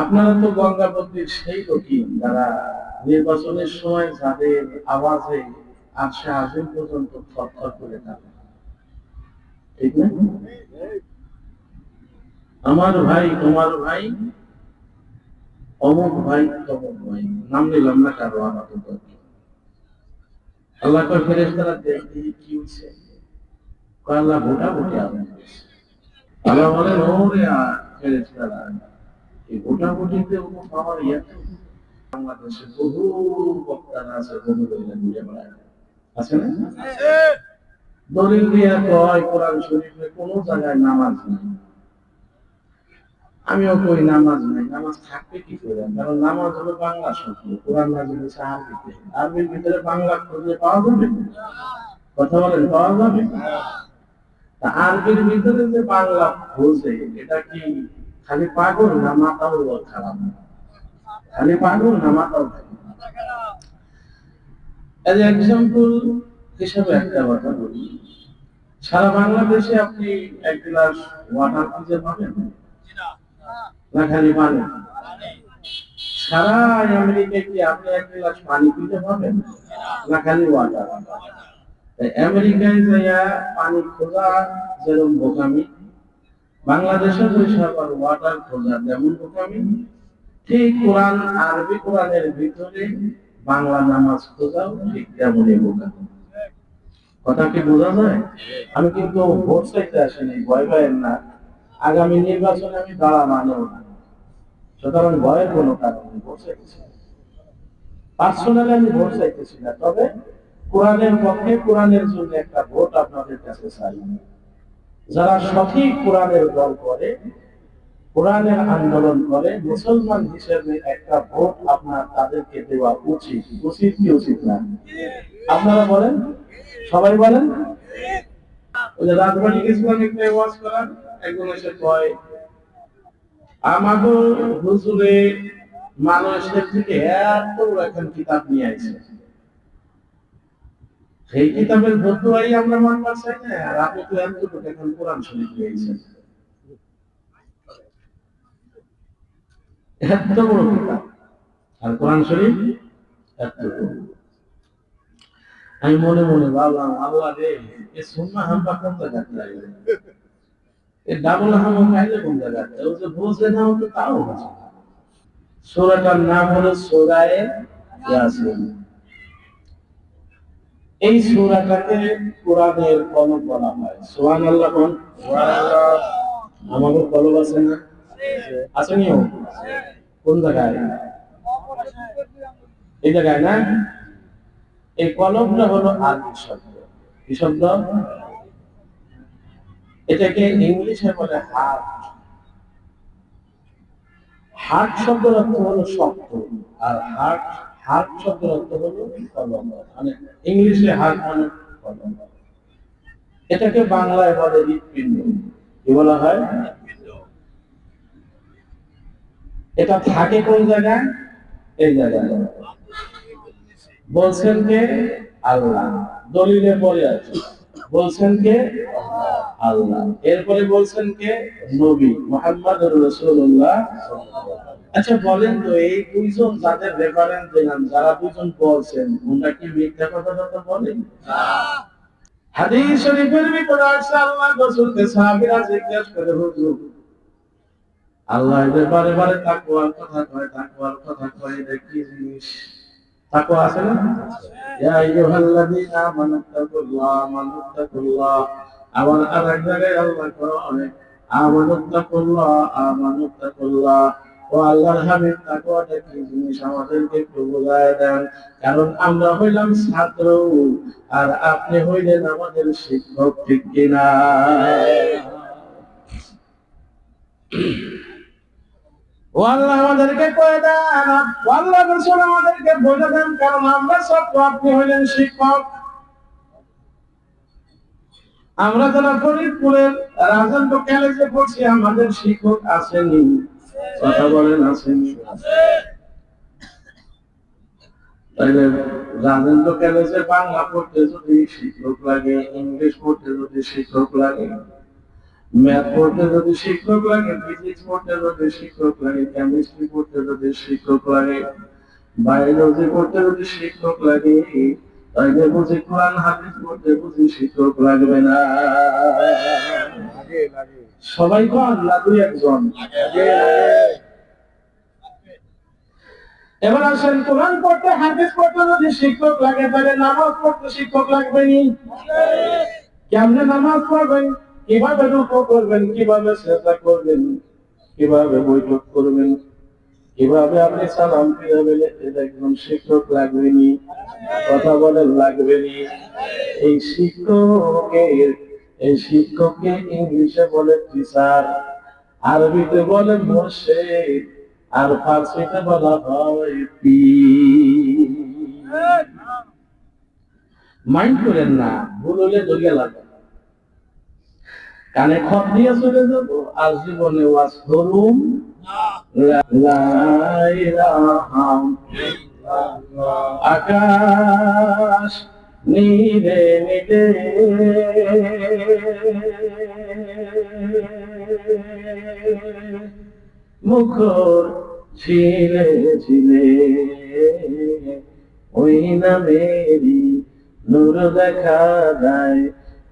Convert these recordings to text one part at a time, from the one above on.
আপনারা তো গঙ্গাবতীর সেই লোকই যারা নির্বাচনের সময় যাদের আওয়াজে আশা আজম পর্যন্ত থরথর করে থাকে। ঠিক না? আমার ভাই, তোমার ভাই, অমুক ভাই, তমুক ভাই। নাম নিলাম না কারও আপাতত আল্লাহ কয়, ফেরেশতারা দেখি কি কয়, আল্লাহ ভোটা ভোটে আল্লাহ বলেন, ওরে ফেরেশতারা। নামাজ নাই। আমিও নামাজ নাই, নামাজ থাকবে কি করে? কারণ নামাজ হলো বাংলা শব্দ, কোরআন নাজিল হচ্ছে আরবির ভিতরে বাংলা খুঁজে পাওয়া যাবে? কথা বলেন, পাওয়া যাবে? আরবির ভিতরে যে বাংলা খোঁজে, এটা কি খালি পাগল না মাথাও খারাপ? পাগল না এজ এক্সাম্পল হিসাবে একটা কথা বলি। সারা বাংলাদেশে আপনি এক গ্লাস ওয়াটার খুঁজে পাবেন? না খালি পানি? সারা আমেরিকায় কি আপনি এক গ্লাস পানি খুঁজে পাবেন? না খালি ওয়াটার আমেরিকায় যাইয়া পানি খোঁজা যেরকম বোকামি বাংলাদেশে বসে আবার ওয়াটার খোঁজা যেমন বোকামি ঠিক কোরআন, আরবি কোরআনের ভিতরে বাংলা নামাজ খোঁজাও ঠিক তেমনই বোকামি কথা কি বোঝা যায়? আমি কিন্তু ভোট চাইতে আসিনি ভয় ভয়ের না। আগামী নির্বাচনে আমি দাঁড়া মানেও না। সুতরাং ভয়ের কোনো কারণ ভোট চাইতেছি পার্সোনালি আমি ভোট চাইতেছি না, তবে কোরআনের পক্ষে, কোরআনের জন্য একটা ভোট আপনাদের কাছে চাই। যারা সঠিক কোরআনের দল করে, কোরআনের আন্দোলন করে, মুসলমান হিসেবে একটা ভোট আপনার তাদেরকে দেওয়া উচিত। উচিত কি উচিত না? আপনারা বলেন? সবাই বলেন? আমাকে হুজুরে মানুষের থেকে এত এখন কিতাব নিয়ে আইছে। সেই কিতাবের ভর্তুয়াই আমরা না, আর আপনি তো এখন কোরআন এত বড় আর কোরআন শরীফ? এতটুকু আমি মনে মনে ভাবলাম, আল্লাহ রে, এ সুন্না হাম্পা কোন জায়গাতে লাগবে এ ডাবল হামও খাইলে কোন জায়গাতে ও যে বুঝে না তো তাও বুঝে সূরাটার নাম হলো সূরায়ে ইয়াসিন এই সূরাটাকে কোরআনের কলম বলা হয়। সুবহানাল্লাহ কোন আমাদের কলম আছে না? আছে নিও কোন জায়গায়? এই জায়গায় না? এই কলমটা হলো আরবি শব্দ। কি শব্দ? এটাকে ইংলিশে বলে হার্ট। হার্ট শব্দের অর্থ হলো শক্ত। আর হার্ট হার্ট শব্দের অর্থ হলো মানে ইংলিশে হার্ট মানে এটাকে বাংলায় বলে কি বলা হয়? এটা থাকে কোন জায়গায়? এই জায়গায়। বলছেন কে? আল্লাহ। দলিলে পরে আছে। বলছেন কে? আল্লাহ। এরপরে বলছেন কে? নবী, মোহাম্মদ রসুল্লাহ আচ্ছা বলেন তো, এই দুইজন যাদের রেফারেন্স দিলাম, যারা দুজন বলছেন, ওনারা কি মিথ্যা কথা কথা বলেন হাদিস শরীফের ভিতরে আল্লাহ সাহাবীরা করে, হুজুর, আল্লাহ এদের বারে বারে তাকওয়ার কথা কয়, তাকওয়ার কথা কয়, এটা কি জিনিস? তাকওয়া আছে না? ইয়া আইয়ুহাল্লাযীনা আবার আরেক জায়গায় আল্লাহ কয় আমানুত্তাকুল্লাহ আমানুত্তাকুল্লাহ ও আল্লাহর হাবিব তাকওয়াটা কি জিনিস আমাদেরকে একটু বোঝায় দেন। কারণ আমরা হইলাম ছাত্র, আর আপনি হইলেন আমাদের শিক্ষক, ঠিক কিনা? ও আল্লাহ আমাদেরকে কয়ে দেন আল্লাহ রসুল আমাদেরকে বলে দেন, কারণ আমরা সব আপনি হইলেন শিক্ষক। আমরা যারা ফরিদপুরের রাজেন্দ্র কলেজে পড়ছি, আমাদের শিক্ষক আসেনি। কথা বলেন, আসেনি। ইংলিশ পড়তে যদি শিক্ষক লাগে ম্যাথ পড়তে যদি শিক্ষক লাগে পড়তে যদি শিক্ষক লাগে কেমিস্ট্রি পড়তে যদি শিক্ষক লাগে বায়োলজি পড়তে যদি শিক্ষক লাগে বুঝি কোরআন, হাদিস পড়তে বুঝি শিক্ষক লাগবে না। সবাই একজন। এবার আসেন, কোরআন পড়তে, হাদিস পড়তে যদি শিক্ষক লাগে, তাহলে নামাজ পড়তে শিক্ষক লাগবে নি? কেমনে নামাজ পড়বেন? কীভাবে রুকু করবেন, কীভাবে সেজদা করবেন, কীভাবে বৈঠক করবেন? কীভাবে আপনি সালাম ফিরাবেন এটা একজন শিক্ষক লাগবে নি, কথা বলেন, লাগবে নি। এই শিক্ষকের এই শিক্ষককে ইংলিশে বলে টিচার, আরবিতে বলে মোর্শেদ, আর ফার্সিতে বলা হয় পি মাইন্ড করেন না, ভুল হলে দরিয়া লাগে কানে খপ দিয়ে চলে যাব, আর জীবনে ওয়াজ ইলাহা আকাশ নীলে নীলে মুখর ছিলে ছিলে। ওই নামেরই নূর দেখা যায়।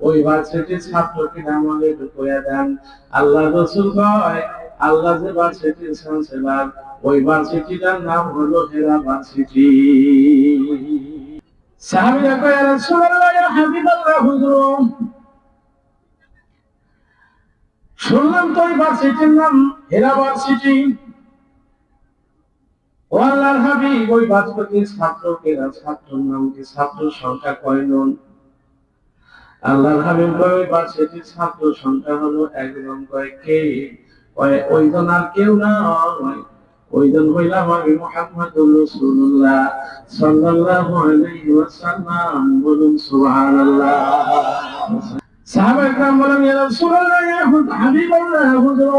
ওই ভার্সিটির ছাত্রকে নাম আমাকে একটু দেন। আল্লাহ রাসূল কয়, আল্লাহ যে ভার্সিটির চ্যান্সেলর ওই ভার্সিটিটার নাম হলো হেরা কয় হুজুর। শুনলাম তো ওই নাম কি ছাত্র সংখ্যা কয়জন আল্লাহর হাবিব কয় ওই ভার্সিটির ছাত্র সংখ্যা হলো একজন কয় কে কয় ওইজন আর কেউ না ওইজন হইলাম আমি মুহাম্মদুর রাসূলুল্লাহ সাল্লাল্লাহু আলাইহি ওয়াসাল্লাম বলুন সুবহানাল্লাহ সাহাবায়ে کرام বলেন ইয়া রাসূলুল্লাহ ইয়া হাবিবাল্লাহ হুজুর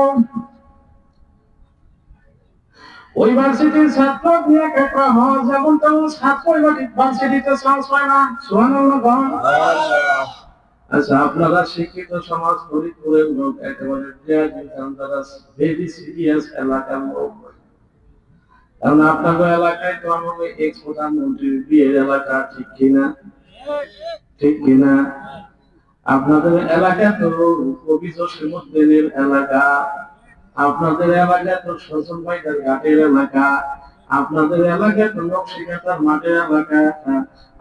ওই ভার্সিটির ছাত্র নিয়ে একটা হওয়া যেমন তেমন ছাত্র ভার্সিটিতে চান্স পায় না সুবহানাল্লাহ বল। আচ্ছা আপনারা শিক্ষিত সমাজ ফরিদপুরের লোক, একেবারে ভেরি সিরিয়াস এলাকার লোক। কারণ আপনাদের এলাকায় তো আমাদের এক্স প্রধানমন্ত্রীর বিয়ের এলাকা ঠিক কিনা? ঠিক কিনা? আপনাদের এলাকা তো কবি জসিমুদ্দিনের এলাকা, আপনাদের এলাকা তো সজল ভাইদের ঘাটের এলাকা আপনাদের এলাকা তো মাঠের এলাকা,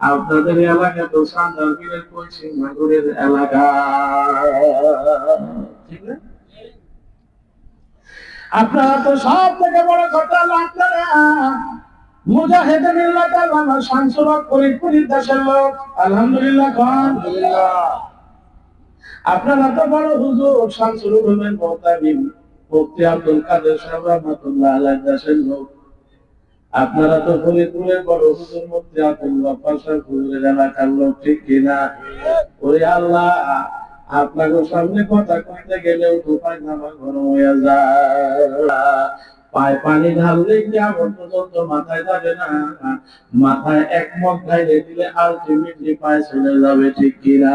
আপনাদের এলাকা তো সান্দারগিরের পশ্চিম নাগরের এলাকা। ঠিক আপনারা তো সব থেকে বড় কথা আপনারা। আলহামদুলিল্লাহ আপনারা তো বড় হুজুর মুফতি আব্দুল কাদের সাহেব লোক। আপনারা তো ফরিদপুরের বড় হুজুর মুফতি আব্দুল্লাহ পাশা হুজুরের এলাকার লোক ঠিক কিনা? ওরে আল্লাহ আপনাদের সামনে কথা কইতে গেলেও তো পায়খানা গরম হয়ে যায়। পায়ে পানি ঢাললে কি আমার পর্যন্ত মাথায় যাবে না? মাথায় এক মগ ঢাইলে দিলে আলটিমেটলি পায়ে চলে যাবে ঠিক কিনা?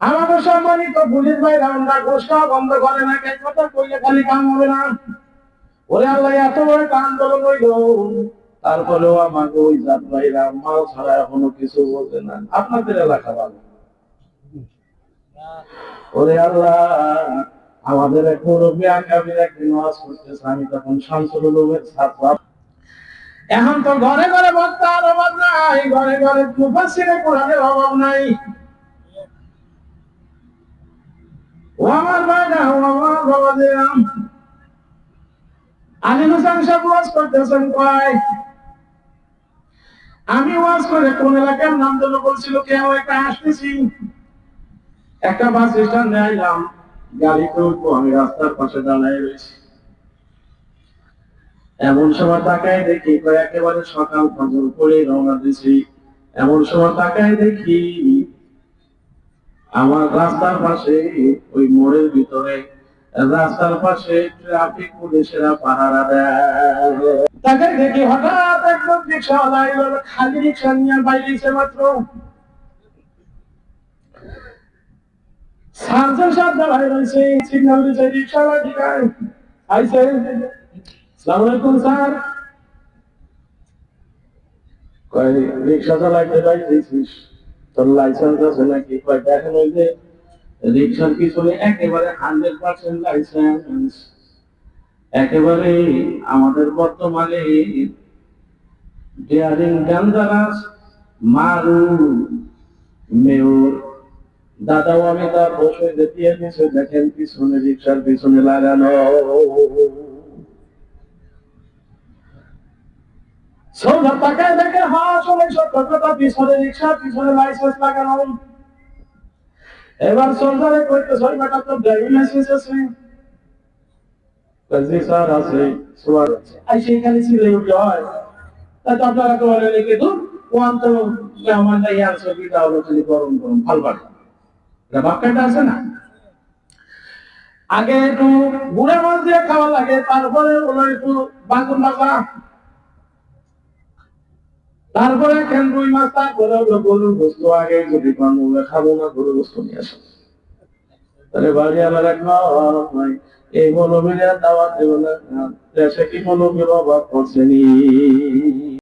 আমাদের সম্মানিত পুলিশ ভাই আমরা ঘোষণা বন্ধ করে না কে কথা কইলে খালি কাম হবে না। ওরে আল্লাহ, এত বড় আন্দোলন হইল। তারপরেও আমাকে ওই জাত ভাইরা মাল ছাড়া এখনও কিছু বলছে না। আপনাদের এলাকা ভালো? ওরে আল্লাহ, আমাদের মুরব্বী আগামী একদিন ওয়াজ করতেছে? আমি তখন শামসুল উলুমের ছাত্র। এখন তো ঘরে ঘরে বক্তার অভাব নাই, ঘরে ঘরে মুফাসসিরে কোরআনের অভাব নাই। আমি ওয়াজ করে কোন এলাকার নাম যেন বলছিল, কেউ একটা আসতেছি। একটা বাস স্ট্যান্ডে আইলাম গাড়িতে উঠবো আমি রাস্তার পাশে দাঁড়ায় রয়েছি। এমন সময় তাকায় দেখি একেবারে সকাল ফজর করে রওনা দিছি এমন সময় তাকায় দেখি আমার রাস্তার পাশে, ওই মোড়ের ভিতরে, রাস্তার পাশে ট্রাফিক পুলিশেরা পাহারা দেয়। তাকে দেখি হঠাৎ একদম রিক্সাওয়ালা খালি রিক্সা নিয়ে বাইরে মাত্র সার্জন সাহেব দাঁড়ায় রয়েছে সিগন্যাল দিচ্ছে রিক্সাওয়ালা সালাম আলাইকুম স্যার রিক্সা চালাইতে যাইতেছিস তোর লাইসেন্স আছে নাকি দেখেন ওই যে রিক্সার পিছনে একেবারে হান্ড্রেড পার্সেন্ট লাইসেন্স একেবারে আমাদের বর্তমানে ডেয়ারিং ডেঞ্জারাস মারু মেয়র দাদাও আমি তার বসে দিয়ে দিয়েছে দেখেন পিছনে রিক্সার পিছনে লাগানো। পিছনে লাইসেন্স লাগানো এবার তো ড্রাইভিং লাইসেন্স আছে? হয়। তা আপনারা তো লিখে দূর তো আমার নাই আর ছবিটা হলো খালি গরম গরম ফালবার এটা বাক্যাটা আছে না? আগে একটু মাছ দিয়ে খাওয়া লাগে, তারপরে একটু তারপরে রুই মাছ, তারপরে গরুর বস্তু আগে যদি বানু খাব না, গরুর বস্তু নিয়ে আসো। তাহলে বাড়ি আমার এক এই মনোবীরের দাওয়াত দেব না। দেশে কি মনোবীর অভাব করছে